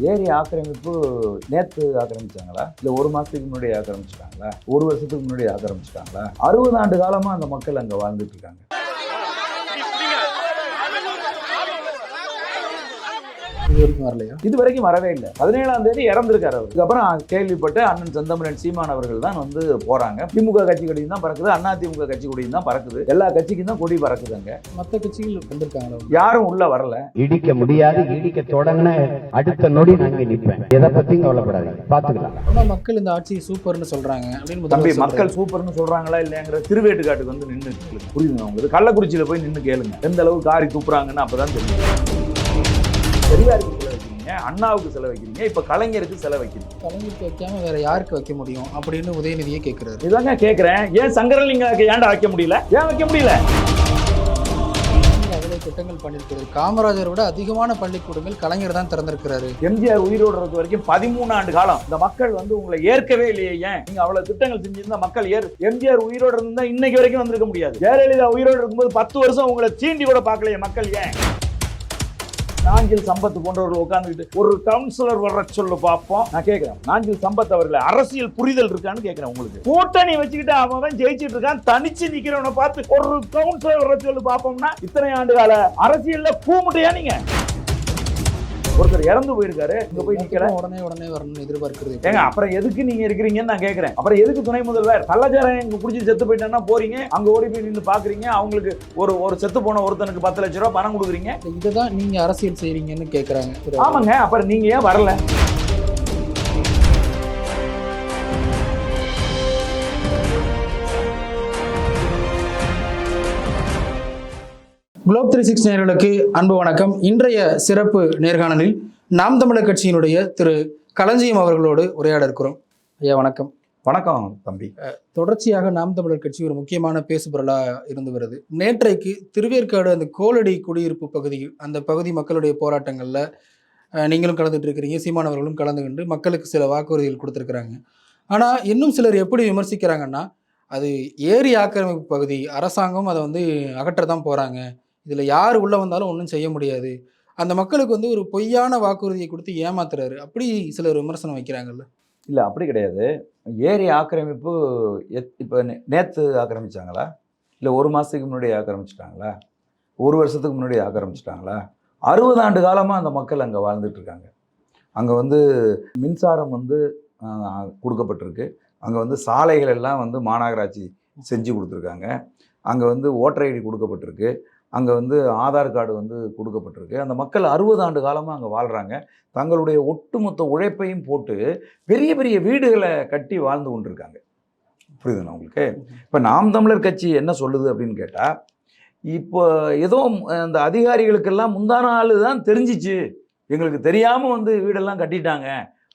ஏரி ஆக்கிரமிப்பு நேத்து ஆக்கிரமிச்சாங்களா? இல்ல ஒரு மாசத்துக்கு முன்னாடி ஆக்கிரமிச்சிட்டாங்களா? ஒரு வருஷத்துக்கு முன்னாடி ஆக்கிரமிச்சிட்டாங்களா? அறுபது ஆண்டு காலமா அந்த மக்கள் அங்க வாழ்ந்துட்டு இருக்காங்க. இது வரைக்கும் வரலையா? இது வரைக்கும் வரவே இல்லை. பதினேழாம் தேதி இறந்திருக்காரு அவர். இதுக்கப்புறம் கேள்விப்பட்டு அண்ணன் செந்தமிழன் சீமான் அவர்கள் தான் வந்து போறாங்க. திமுக கட்சி கொடியும் தான் பறக்குது. அண்ணா திமுக கட்சி கொடியும் தான் பறக்குது. எல்லா கட்சிக்கும் தான் கொடி பறக்குதுங்க. மற்ற கட்சிகள் வந்திருக்காங்களா? யாரும் உள்ள வரல. இடிக்க முடியாது இடிக்க தொடங்கின அடுத்த நொடி நான் இங்க நிப்பேன் எதை பத்தியும் கவலைப்படாதீங்க. பாத்துக்கலாம் ஆனா மக்கள் இந்த ஆட்சி சூப்பர்னு சொல்றாங்க அப்படின்னு தம்பி மக்கள். சூப்பர்னு சொல்றாங்களா இல்லையாங்கிற திருவேட்டுக்காட்டுக்கு வந்து நின்று கேளுங்க. புரியுதுங்க உங்களுக்கு? கள்ளக்குறிச்சியில போய் நின்று கேளுங்க. எந்த அளவுக்கு காரி துப்புறாங்கன்னு அப்பதான் தெரியும். பெரியாருக்கு செலவைக்கிறீங்க அண்ணாவுக்கு செலவைக்கிறீங்க இப்ப கலைஞருக்கு செலவைக்கிறீங்க கலைஞருக்கு வைக்காம வேற யாருக்கு வைக்க முடியும் அப்படின்னு உதயநிதியே கேட்கிறாரு. இதாங்க கேக்குறேன் ஏன் சங்கரலிங்க ஏன்டா வைக்க முடியல? ஏன் வைக்க முடியல? திட்டங்கள் பண்ணிருக்கிறாரு காமராஜரை விட அதிகமான பள்ளிக்கூடங்கள் கலைஞர் தான் திறந்திருக்கிறாரு. எம்ஜிஆர் உயிரோடு இருக்க வரைக்கும் பதிமூணு ஆண்டு காலம் இந்த மக்கள் வந்து உங்களை ஏற்கவே இல்லையே ஏன்? நீங்க அவ்வளவு திட்டங்கள் செஞ்சிருந்தா மக்கள் ஏற் எம்ஜிஆர் உயிரோடு இருந்தா இன்னைக்கு வரைக்கும் வந்திருக்க முடியாது. ஜெயலலிதா உயிரோடு இருக்கும்போது பத்து வருஷம் உங்களை சீண்டி கூட பார்க்கலையே மக்கள் ஏன்? நாஞ்சில் சம்பத் போன்றவர்கள் உட்கார்ந்துக்கிட்டு ஒரு கவுன்சிலர் வர்ற சொல்லு பார்ப்போம். நான் கேட்கிறேன் நாஞ்சில் சம்பத் அவர்கள் அரசியல் புரிதல் இருக்கான்னு கேட்கிறேன் உங்களுக்கு. கூட்டணி வச்சுக்கிட்டு அவன் ஜெயிச்சிட்டு இருக்கான் தனிச்சு நிக்கிறவனை பார்த்து ஒரு கவுன்சிலர் வர்ற சொல்லு பார்ப்போம்னா இத்தனை ஆண்டு கால அரசியல்ல கூமுட்டையா நீங்க? ஒருத்தர் இறந்து போயிருக்காரு இங்க போய் நிக்கல. உடனே உடனே வரணும்னு எதிர்பார்க்கிறது ஏங்க அப்புறம் எதுக்கு நீங்க இருக்கிறீங்கன்னு நான் கேக்குறேன். அப்புறம் எதுக்கு துணை முதல்வர்? கள்ளச்சாரம் இங்க குடிச்சு செத்து போயிட்டான்னா போறீங்க. அங்க ஓடி போய் நின்று பாக்குறீங்க. அவங்களுக்கு ஒரு ஒரு செத்து போன ஒருத்தனுக்கு பத்து லட்ச ரூபாய் பணம் கொடுக்குறீங்க. இதுதான் நீங்க அரசியல் செய்றீங்கன்னு கேக்குறாங்க. ஆமாங்க அப்புறம் நீங்க ஏன் வரல? குளோப் த்ரீ சிக்ஸ் நேயர்களுக்கு அன்பு வணக்கம். இன்றைய சிறப்பு நேர்காணலில் நாம் தமிழர் கட்சியினுடைய திரு களஞ்சியம் அவர்களோடு உரையாட இருக்கிறோம். ஐயா வணக்கம். வணக்கம் தம்பி. தொடர்ச்சியாக நாம் தமிழர் கட்சி ஒரு முக்கியமான பேசுபொருளா இருந்து வருது. நேற்றைக்கு திருவேற்காடு அந்த கோலடி குடியிருப்பு பகுதியில் அந்த பகுதி மக்களுடைய போராட்டங்கள்ல நீங்களும் கலந்துட்டு இருக்கிறீங்க சீமானவர்களும் கலந்துக்கிட்டு மக்களுக்கு சில வாக்குறுதிகள் கொடுத்துருக்குறாங்க. ஆனா இன்னும் சிலர் எப்படி விமர்சிக்கிறாங்கன்னா அது ஏரி ஆக்கிரமிப்பு பகுதி அரசாங்கம் அதை வந்து அகற்றதான் போறாங்க. இதில் யார் உள்ளே வந்தாலும் ஒன்றும் செய்ய முடியாது. அந்த மக்களுக்கு வந்து ஒரு பொய்யான வாக்குறுதியை கொடுத்து ஏமாத்துறாரு. அப்படி சிலர் விமர்சனம் வைக்கிறாங்கல்ல. இல்லை அப்படி கிடையாது. ஏரி ஆக்கிரமிப்பு எத் இப்போ நேற்று ஆக்கிரமிச்சாங்களா? இல்லை ஒரு மாதத்துக்கு முன்னாடி ஆக்கிரமிச்சிட்டாங்களா? ஒரு வருஷத்துக்கு முன்னாடி ஆக்கிரமிச்சிட்டாங்களா? அறுபது ஆண்டு காலமாக அந்த மக்கள் அங்கே வாழ்ந்துட்டுருக்காங்க அங்கே வந்து மின்சாரம் வந்து கொடுக்கப்பட்டிருக்கு. அங்கே வந்து சாலைகள் எல்லாம் வந்து மாநகராட்சி செஞ்சு கொடுத்துருக்காங்க. அங்கே வந்து ஓட்டர் ஐடி கொடுக்கப்பட்டிருக்கு. அங்கே வந்து ஆதார் கார்டு வந்து கொடுக்கப்பட்டிருக்கு. அந்த மக்கள் அறுபது ஆண்டு காலமாக அங்கே வாழ்கிறாங்க தங்களுடைய ஒட்டுமொத்த உழைப்பையும் போட்டு பெரிய பெரிய வீடுகளை கட்டி வாழ்ந்து கொண்டிருக்காங்க. புரியுதுண்ணா உங்களுக்கு? இப்போ நாம் தமிழர் கட்சி என்ன சொல்லுது அப்படின்னு கேட்டால் இப்போ ஏதோ அந்த அதிகாரிகளுக்கெல்லாம் முந்தான நாள் தான் தெரிஞ்சிச்சு. எங்களுக்கு தெரியாமல் வந்து வீடெல்லாம் கட்டிட்டாங்க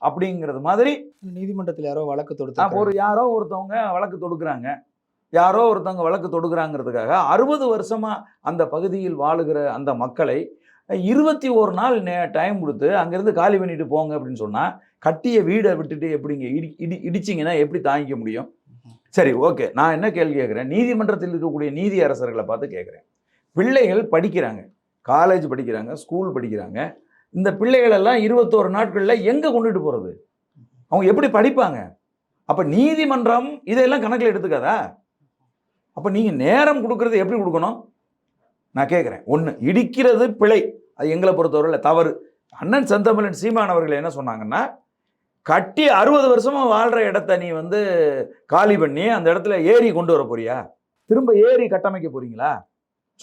அப்படிங்கிறது மாதிரி நீதிமன்றத்தில் யாரோ வழக்கு தொடுத்து ஒரு யாரோ ஒருத்தவங்க வழக்கு தொடுக்குறாங்க. யாரோ ஒருத்தவங்க வழக்கு தொடுக்கிறாங்கிறதுக்காக அறுபது வருஷமாக அந்த பகுதியில் வாழுகிற அந்த மக்களை இருபத்தி ஒரு நாள் நே டைம் கொடுத்து அங்கேருந்து காலி பண்ணிட்டு போங்க அப்படின்னு சொன்னால் கட்டிய வீடை விட்டுட்டு எப்படிங்க இடி இடி இடிச்சிங்கன்னா எப்படி தாங்கிக்க முடியும்? சரி ஓகே நான் என்ன கேள்வி கேட்குறேன்? நீதிமன்றத்தில் இருக்கக்கூடிய நீதி அரசர்களை பார்த்து கேட்குறேன். பிள்ளைகள் படிக்கிறாங்க. காலேஜ் படிக்கிறாங்க ஸ்கூல் படிக்கிறாங்க. இந்த பிள்ளைகளெல்லாம் இருபத்தோரு நாட்களில் எங்கே கொண்டுட்டு போகிறது அவங்க எப்படி படிப்பாங்க? அப்போ நீதிமன்றம் இதெல்லாம் கணக்கில் எடுத்துக்காதா? அப்போ நீங்கள் நேரம் கொடுக்கறது எப்படி கொடுக்கணும்? நான் கேட்குறேன் ஒன்று இடிக்கிறது பிழை. அது எங்களை பொறுத்தவரையில் தவறு. அண்ணன் செந்தமிழன் சீமான் அவர்கள் என்ன சொன்னாங்கன்னா கட்டி அறுபது வருஷமா வாழ்கிற இடத்த நீ வந்து காலி பண்ணி அந்த இடத்துல ஏரி கொண்டு வர போறியா? திரும்ப ஏரி கட்டமைக்க போறீங்களா?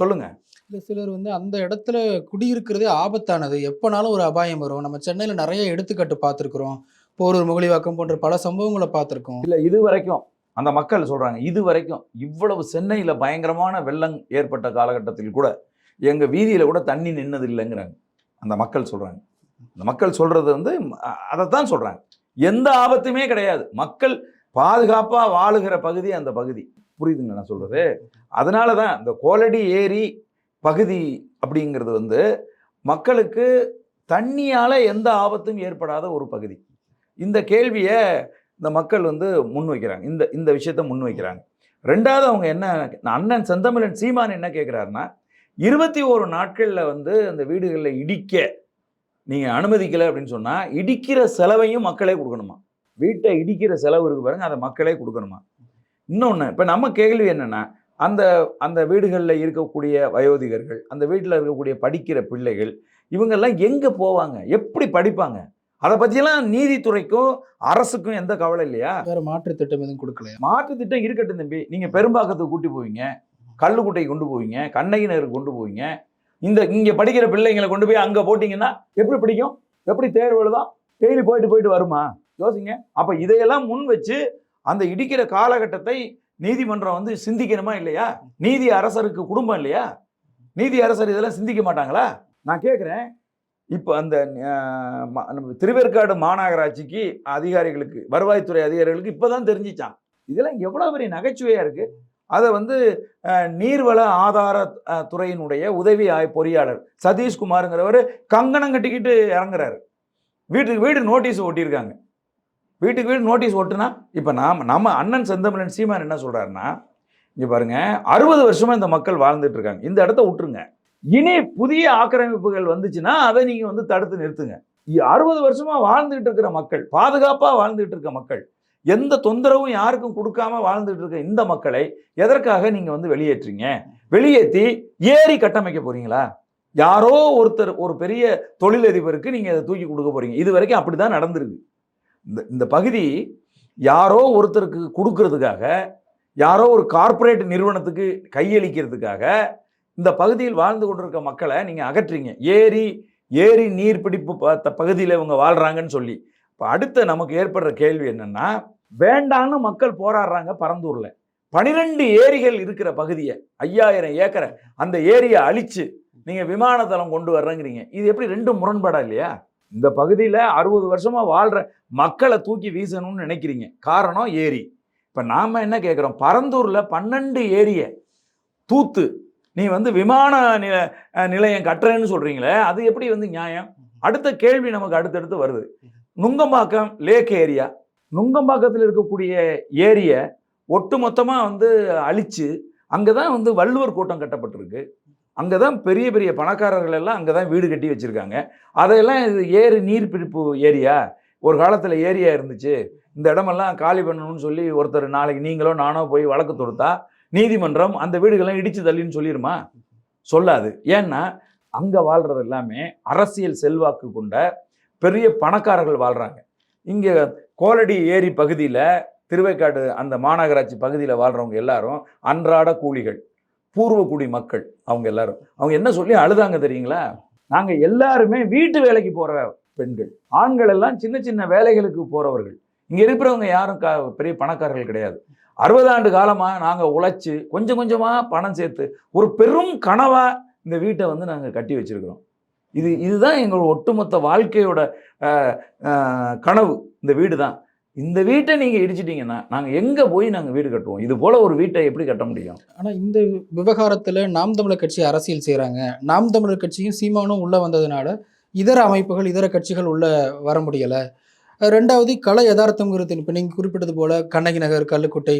சொல்லுங்க. இல்லை சிலர் வந்து அந்த இடத்துல குடியிருக்கிறதே ஆபத்தானது. எப்போனாலும் ஒரு அபாயம் வரும். நம்ம சென்னையில் நிறைய எடுத்துக்காட்டு பார்த்துருக்குறோம். போரூர் முகலிவாக்கம் போன்ற பல சம்பவங்களை பார்த்துருக்கோம். இல்லை இது வரைக்கும் அந்த மக்கள் சொல்கிறாங்க இது வரைக்கும் இவ்வளவு சென்னையில் பயங்கரமான வெள்ளம் ஏற்பட்ட காலகட்டத்தில் கூட எங்கள் வீதியில் கூட தண்ணி நின்னது இல்லைங்கிறாங்க அந்த மக்கள் சொல்கிறாங்க அந்த மக்கள் சொல்கிறது வந்து அதை அதைத்தான் சொல்கிறாங்க எந்த ஆபத்துமே கிடையாது. மக்கள் பாதுகாப்பாக வாழுகிற பகுதி அந்த பகுதி. புரியுதுங்க நான் சொல்கிறது அதனால தான் இந்த கோலடி ஏரி பகுதி அப்படிங்கிறது வந்து மக்களுக்கு தண்ணியால் எந்த ஆபத்தும் ஏற்படாத ஒரு பகுதி. இந்த கேள்வியை இந்த மக்கள் வந்து முன் வைக்கிறாங்க. இந்த இந்த விஷயத்த முன் வைக்கிறாங்க. ரெண்டாவது அவங்க என்ன அண்ணன் செந்தமிழன் சீமான் என்ன கேட்குறாருன்னா இருபத்தி ஓரு நாட்களில் வந்து அந்த வீடுகளில் இடிக்க நீங்கள் அனுமதிக்கலை அப்படின்னு சொன்னால் இடிக்கிற செலவையும் மக்களே கொடுக்கணுமா? வீட்டை இடிக்கிற செலவு இருக்கு பாருங்க அதை மக்களே கொடுக்கணுமா? இன்னொன்று இப்போ நம்ம கேள்வி என்னென்னா அந்த அந்த வீடுகளில் இருக்கக்கூடிய வயோதிகர்கள் அந்த வீட்டில் இருக்கக்கூடிய படிக்கிற பிள்ளைகள் இவங்கெல்லாம் எங்கே போவாங்க? எப்படி படிப்பாங்க? அதை பற்றியெல்லாம் நீதித்துறைக்கும் அரசுக்கும் எந்த கவலை இல்லையா? வேற மாற்று திட்டம் எதுவும் கொடுக்கலையா? மாற்று திட்டம் இருக்கட்டும் தம்பி. நீங்கள் பெரும்பாக்கத்துக்கு கூட்டி போவீங்க. கல்லுக்குட்டை கொண்டு போவீங்க. கண்ணகி நகருக்கு கொண்டு போவீங்க. இந்த இங்கே படிக்கிற பிள்ளைங்களை கொண்டு போய் அங்கே போட்டிங்கன்னா எப்படி படிக்கும்? எப்படி தேர்வு எழுதும் டெய்லி போயிட்டு போயிட்டு வருமா? யோசிங்க. அப்போ இதையெல்லாம் முன் வச்சு அந்த இடிக்கிற காலகட்டத்தை நீதிமன்றம் வந்து சிந்திக்கணுமா இல்லையா? நீதி அரசருக்கு குடும்பம் இல்லையா? நீதி அரசர் இதெல்லாம் சிந்திக்க மாட்டாங்களா? நான் கேட்குறேன் இப்போ அந்த நம்ம திருவேற்காடு மாநகராட்சிக்கு அதிகாரிகளுக்கு வருவாய்த்துறை அதிகாரிகளுக்கு இப்போ தான் தெரிஞ்சிச்சான் இதெல்லாம் எவ்வளோ பெரிய நகைச்சுவையாக இருக்குது அதை வந்து நீர்வள ஆதார துறையினுடைய உதவி ஆய் பொறியாளர் சதீஷ்குமாருங்கிறவர் கங்கணம் கட்டிக்கிட்டு இறங்குறாரு. வீட்டுக்கு வீடு நோட்டீஸ் ஒட்டியிருக்காங்க. வீட்டுக்கு வீடு நோட்டீஸ் ஓட்டுனா இப்போ நாம் நம்ம அண்ணன் செந்தமிழன் சீமான் என்ன சொல்கிறாருன்னா இங்கே பாருங்கள் அறுபது வருஷமாக இந்த மக்கள் வாழ்ந்துட்டு இருக்காங்க. இந்த இடத்த விட்டுருங்க. இனி புதிய ஆக்கிரமிப்புகள் வந்துச்சுன்னா அதை நீங்கள் வந்து தடுத்து நிறுத்துங்க. அறுபது வருஷமாக வாழ்ந்துகிட்டு இருக்கிற மக்கள் பாதுகாப்பாக வாழ்ந்துகிட்டு இருக்க மக்கள் எந்த தொந்தரவும் யாருக்கும் கொடுக்காம வாழ்ந்துட்டு இருக்க இந்த மக்களை எதற்காக நீங்கள் வந்து வெளியேற்றீங்க வெளியேற்றி ஏரி கட்டமைக்க போறீங்களா? யாரோ ஒருத்தர் ஒரு பெரிய தொழிலதிபருக்கு நீங்கள் அதை தூக்கி கொடுக்க போறீங்க. இது வரைக்கும் அப்படிதான் நடந்திருக்கு. இந்த இந்த பகுதி யாரோ ஒருத்தருக்கு கொடுக்கறதுக்காக யாரோ ஒரு கார்ப்பரேட் நிறுவனத்துக்கு கையளிக்கிறதுக்காக இந்த பகுதியில் வாழ்ந்து கொண்டிருக்க மக்களை நீங்கள் அகற்றீங்க ஏரி ஏரி நீர்பிடிப்பு ப- பகுதியில் இவங்க வாழ்கிறாங்கன்னு சொல்லி. இப்போ அடுத்த நமக்கு ஏற்படுற கேள்வி என்னென்னா வேண்டான்னு மக்கள் போராடுறாங்க பரந்தூரில். பனிரெண்டு ஏரிகள் இருக்கிற பகுதியை ஐயாயிரம் ஏக்கரை அந்த ஏரியை அழித்து நீங்கள் விமானத்தளம் கொண்டு வர்றேங்கிறீங்க. இது எப்படி ரெண்டு முரண்பாடா இல்லையா? இந்த பகுதியில் அறுபது வருஷமாக வாழ்கிற மக்களை தூக்கி வீசணும்னு நினைக்கிறீங்க. காரணம் ஏரி. இப்போ நாம் என்ன கேட்குறோம் பரந்தூரில் பன்னெண்டு ஏரியை தூத்து நீ வந்து விமான நில நிலையம் கட்டுறேன்னு சொல்றீங்களே அது எப்படி வந்து நியாயம்? அடுத்த கேள்வி நமக்கு அடுத்தடுத்து வருது. நுங்கம்பாக்கம் லேக் ஏரியா நுங்கம்பாக்கத்தில் இருக்கக்கூடிய ஏரியை ஒட்டுமொத்தமாக வந்து அழிச்சு அங்கே தான் வந்து வள்ளுவர் கூட்டம் கட்டப்பட்டிருக்கு. அங்கே தான் பெரிய பெரிய பணக்காரர்கள் எல்லாம் அங்கே தான் வீடு கட்டி வச்சுருக்காங்க. அதையெல்லாம் இது ஏரி நீர்பிடிப்பு ஏரியா? ஒரு காலத்தில் ஏரியா இருந்துச்சு. இந்த இடமெல்லாம் காலி பண்ணணும்னு சொல்லி ஒருத்தர் நாளைக்கு நீங்களோ நானோ போய் வழக்கு தொடுத்தா நீதிமன்றம் அந்த வீடுகள்லாம் இடிச்சு தள்ளின்னு சொல்லிடுமா சொல்லாது. ஏன்னா அங்கே வாழ்கிறது எல்லாமே அரசியல் செல்வாக்கு கொண்ட பெரிய பணக்காரர்கள் வாழ்கிறாங்க இங்கே கோலடி ஏரி பகுதியில் திருவைக்காடு அந்த மாநகராட்சி பகுதியில் வாழ்கிறவங்க எல்லாரும் அன்றாட கூலிகள் பூர்வக்குடி மக்கள் அவங்க எல்லாரும். அவங்க என்ன சொல்லி அழுதாங்க தெரியுங்களா? நாங்கள் எல்லாருமே வீட்டு வேலைக்கு போகிற பெண்கள். ஆண்கள் எல்லாம் சின்ன சின்ன வேலைகளுக்கு போகிறவர்கள் இங்கே இருக்கிறவங்க யாரும் க பெரிய பணக்காரர்கள் கிடையாது. அறுபது ஆண்டு காலமாக நாங்கள் உழைச்சி கொஞ்சம் கொஞ்சமாக பணம் சேர்த்து ஒரு பெரும் கனவாக இந்த வீட்டை வந்து நாங்கள் கட்டி வச்சிருக்கிறோம். இது இதுதான் எங்கள் ஒட்டுமொத்த வாழ்க்கையோட கனவு. இந்த வீடு தான் இந்த வீட்டை நீங்கள் இடிச்சிட்டிங்கன்னா நாங்கள் எங்கே போய் நாங்கள் வீடு கட்டுவோம்? இது போல் ஒரு வீட்டை எப்படி கட்ட முடியும்? ஆனால் இந்த விவகாரத்தில் நாம் தமிழர் கட்சி அரசியல் செய்கிறாங்க நாம் தமிழர் கட்சியும் சீமானும் உள்ளே வந்ததுனால இதர அமைப்புகள் இதர கட்சிகள் உள்ளே வர முடியலை. ரெண்டாவது கலை யதார்த்தங்கிறது இப்போ நீங்கள் குறிப்பிட்டது போல கண்ணகி நகர் கல்லுக்குட்டை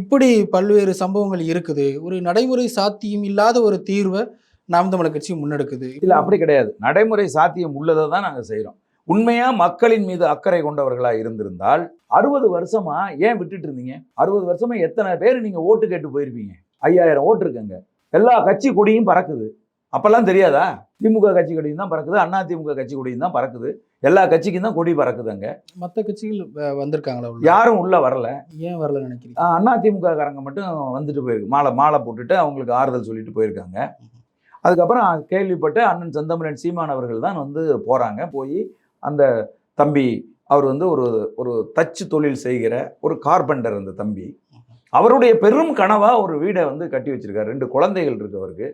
இப்படி பல்வேறு சம்பவங்கள் இருக்குது. ஒரு நடைமுறை சாத்தியம் இல்லாத ஒரு தீர்வை நாம் தமிழர் கட்சி முன்னெடுக்குது. இல்லை அப்படி கிடையாது. நடைமுறை சாத்தியம் உள்ளதை தான் நாங்கள் செய்கிறோம் உண்மையாக மக்களின் மீது அக்கறை கொண்டவர்களாக இருந்திருந்தால் அறுபது வருஷமா ஏன் விட்டுட்டு இருந்தீங்க? அறுபது வருஷமா எத்தனை பேர் நீங்கள் ஓட்டு கேட்டு போயிருப்பீங்க? ஐயாயிரம் ஓட்டு இருக்குங்க. எல்லா கட்சி கொடியும் பறக்குது. அப்பெல்லாம் தெரியாதா? திமுக கட்சி கொடியும் தான் பறக்குது அண்ணா திமுக கட்சி கொடியும் தான் பறக்குது. எல்லா கட்சிக்கும் தான் கொடி பறக்குதுங்க மற்ற கட்சிகள் வந்திருக்காங்களா யாரும் உள்ள வரல. ஏன் வரல நினைக்கிறீங்க? ஆஹ் அண்ணா திமுக காரங்க மட்டும் வந்துட்டு போயிருக்கு. மாலை மாலை போட்டுட்டு அவங்களுக்கு ஆறுதல் சொல்லிட்டு போயிருக்காங்க. அதுக்கப்புறம் கேள்விப்பட்டு அண்ணன் செந்தமிழன் சீமான் அவர்கள் தான் வந்து போகிறாங்க போய் அந்த தம்பி அவர் வந்து ஒரு ஒரு தச்சு தொழில் செய்கிற ஒரு கார்பெண்டர் அந்த தம்பி. அவருடைய பெரும் கனவா ஒரு வீடை வந்து கட்டி வச்சிருக்காரு. ரெண்டு குழந்தைகள் இருக்கு அவருக்கு.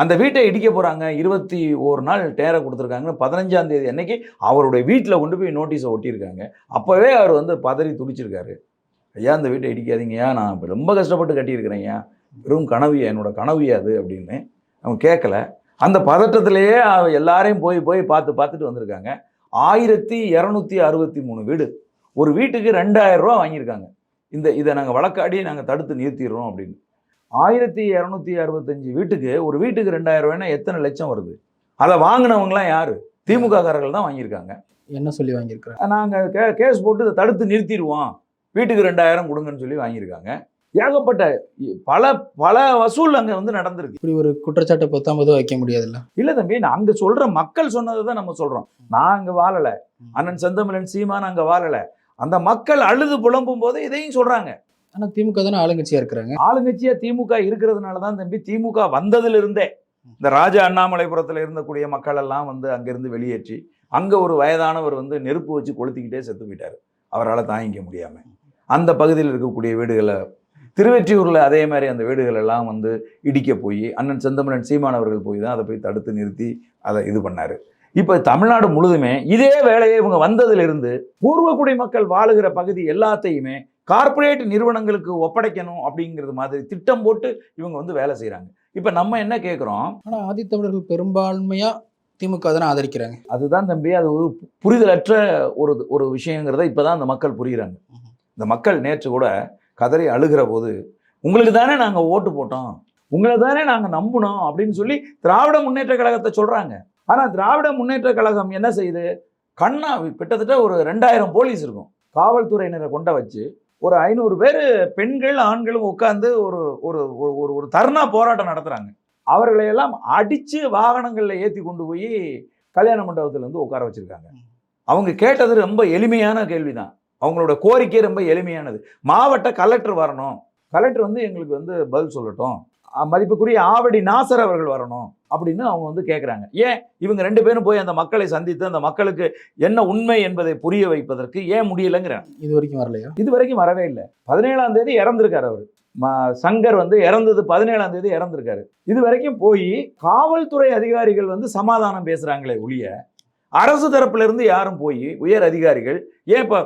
அந்த வீட்டை இடிக்க போகிறாங்க இருபத்தி ஒரு நாள் டேரை கொடுத்துருக்காங்கன்னு பதினஞ்சாம் தேதி அன்னைக்கு அவருடைய வீட்டில் கொண்டு போய் நோட்டீஸை ஒட்டியிருக்காங்க. அப்போவே அவர் வந்து பதறி துடிச்சிருக்காரு. ஐயா இந்த வீட்டை இடிக்காதீங்கய்யா நான் ரொம்ப கஷ்டப்பட்டு கட்டியிருக்கிறேன்யா வெறும் கனவுயா என்னோட கனவுயா அது அப்படின்னு அவன் கேட்கல அந்த பதட்டத்திலேயே எல்லாரையும் போய் போய் பார்த்து பார்த்துட்டு வந்திருக்காங்க. ஆயிரத்தி இரநூத்தி அறுபத்தி மூணு வீடு. ஒரு வீட்டுக்கு ரெண்டாயிரம் ரூபா வாங்கியிருக்காங்க. இந்த இதை நாங்கள் வழக்காடி நாங்கள் தடுத்து நிறுத்திடுறோம் அப்படின்னு. ஆயிரத்தி இரநூத்தி அறுபத்தஞ்சு வீட்டுக்கு ஒரு வீட்டுக்கு ரெண்டாயிரம் ரூபாய்னா எத்தனை லட்சம் வருது? அதை வாங்கினவங்களாம் யாரு? திமுக காரர்கள் தான் வாங்கியிருக்காங்க. என்ன சொல்லி வாங்கியிருக்கிறாங்க நாங்கள் கே கேஸ் போட்டு இதை தடுத்து நிறுத்திடுவோம். வீட்டுக்கு ரெண்டாயிரம் கொடுங்கன்னு சொல்லி வாங்கியிருக்காங்க. ஏகப்பட்ட பல பல வசூல் அங்கே வந்து நடந்திருக்கு. இப்படி ஒரு குற்றச்சாட்டை பத்தாம்பதும் வைக்க முடியாதுல்ல? இல்லை தம்பி நான் அங்கே சொல்கிற மக்கள் சொன்னதை தான் நம்ம சொல்கிறோம் நான் அங்கே வாழலை. அண்ணன் செந்தமிழன் சீமான் அங்கே வாழலை. அந்த மக்கள் அழுது புலம்பும் போது இதையும் சொல்கிறாங்க ஆனால் திமுக தானே ஆளுங்கட்சியாக இருக்கிறாங்க. ஆளுங்கட்சியாக திமுக இருக்கிறதுனால தான் தம்பி திமுக வந்ததிலிருந்தே இந்த ராஜா அண்ணாமலைபுரத்தில் இருந்தக்கூடிய மக்கள் எல்லாம் வந்து அங்கேருந்து வெளியேற்றி அங்கே ஒரு வயதானவர் வந்து நெருப்பு வச்சு கொளுத்திக்கிட்டே செத்து போயிட்டார். அவரால் தாங்கிக்க முடியாமல் அந்த பகுதியில் இருக்கக்கூடிய வீடுகளை திருவெற்றியூரில் அதே மாதிரி அந்த வீடுகள் எல்லாம் வந்து இடிக்க போய் அண்ணன் செந்தமிழன் சீமான் அவர்கள் போய் தான் அதை போய் தடுத்து நிறுத்தி அதை இது பண்ணார். இப்போ தமிழ்நாடு முழுதுமே இதே வேலையை இவங்க வந்ததிலிருந்து பூர்வக்குடி மக்கள் வாழுகிற பகுதி எல்லாத்தையுமே கார்ப்பரேட் நிறுவனங்களுக்கு ஒப்படைக்கணும் அப்படிங்கிறது மாதிரி திட்டம் போட்டு இவங்க வந்து வேலை செய்கிறாங்க இப்போ நம்ம என்ன கேட்குறோம் ஆனா ஆதித்தமிழர்கள் பெரும்பான்மையா திமுக தானே ஆதரிக்கிறாங்க. அதுதான் தம்பி அது ஒரு புரிதலற்ற ஒரு ஒரு விஷயங்கிறத இப்போ தான் அந்த மக்கள் புரியுறாங்க. இந்த மக்கள் நேற்று கூட கதறி அழுகிற போது உங்களுக்கு தானே நாங்கள் ஓட்டு போட்டோம். உங்களை தானே நாங்கள் நம்பினோம். அப்படின்னு சொல்லி திராவிட முன்னேற்ற கழகத்தை சொல்கிறாங்க ஆனால் திராவிட முன்னேற்ற கழகம் என்ன செய்யுது? கண்ணா கிட்டத்தட்ட ஒரு ரெண்டாயிரம் போலீஸ் இருக்கும். காவல்துறையினரை கொண்ட வச்சு ஒரு ஐநூறு பேர் பெண்கள் ஆண்களும் உட்காந்து ஒரு ஒரு ஒரு- ஒரு ஒரு தர்ணா போராட்டம் நடத்துகிறாங்க அவர்களை எல்லாம் அடித்து வாகனங்களில் ஏற்றி கொண்டு போய் கல்யாண மண்டபத்தில் வந்து உட்கார வச்சிருக்காங்க. அவங்க கேட்டது ரொம்ப எளிமையான கேள்விதான். அவங்களோட கோரிக்கை ரொம்ப எளிமையானது. மாவட்ட கலெக்டர் வரணும். கலெக்டர் வந்து எங்களுக்கு வந்து பதில் சொல்லட்டும். மதிப்புக்குரிய ஆவடி நாசர் அவர்கள் வரணும் அப்படின்னு அவங்க வந்து கேட்குறாங்க ஏன்? இவங்க ரெண்டு பேரும் போய் அந்த மக்களை சந்தித்து அந்த மக்களுக்கு என்ன உண்மை என்பதை புரிய வைப்பதற்கு ஏன் முடியலைங்கிறாங்க. இது வரைக்கும் வரலையா? இது வரைக்கும் வரவே இல்லை. பதினேழாம் தேதி இறந்திருக்காரு அவர். சங்கர் வந்து இறந்தது பதினேழாம் தேதி இறந்திருக்காரு. இது வரைக்கும் போய் காவல்துறை அதிகாரிகள் வந்து சமாதானம் பேசுறாங்களே ஒழிய அரசு தரப்புல இருந்து யாரும் போய் உயர் அதிகாரிகள் ஏன் இப்போ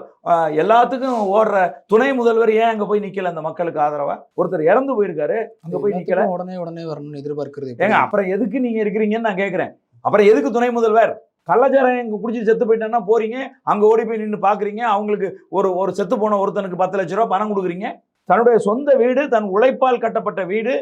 எல்லாத்துக்கும் ஓடுற துணை முதல்வர் ஏன் அங்க போய் நிக்கல? அந்த மக்களுக்கு ஆதரவா? ஒருத்தர் இறந்து போயிருக்காரு அங்க போய் எல்லாத்துக்கும் உடனே உடனே வரணும்னு எதிர்பார்க்கிறது? ஏங்க அப்புறம் எதுக்கு நீங்க இருக்கிறீங்கன்னு நான் கேட்குறேன் அப்புறம் எதுக்கு துணை முதல்வர்? கள்ளச்சாரம் எங்க குடிச்சு செத்து போயிட்டேன்னா போறீங்க அங்க ஓடி போய் நின்று பாக்குறீங்க அவங்களுக்கு ஒரு ஒரு செத்து போன ஒருத்தனுக்கு பத்து லட்ச ரூபா பணம் கொடுக்குறீங்க. தன்னுடைய சொந்த வீடு தன் உழைப்பால் கட்டப்பட்ட வீடு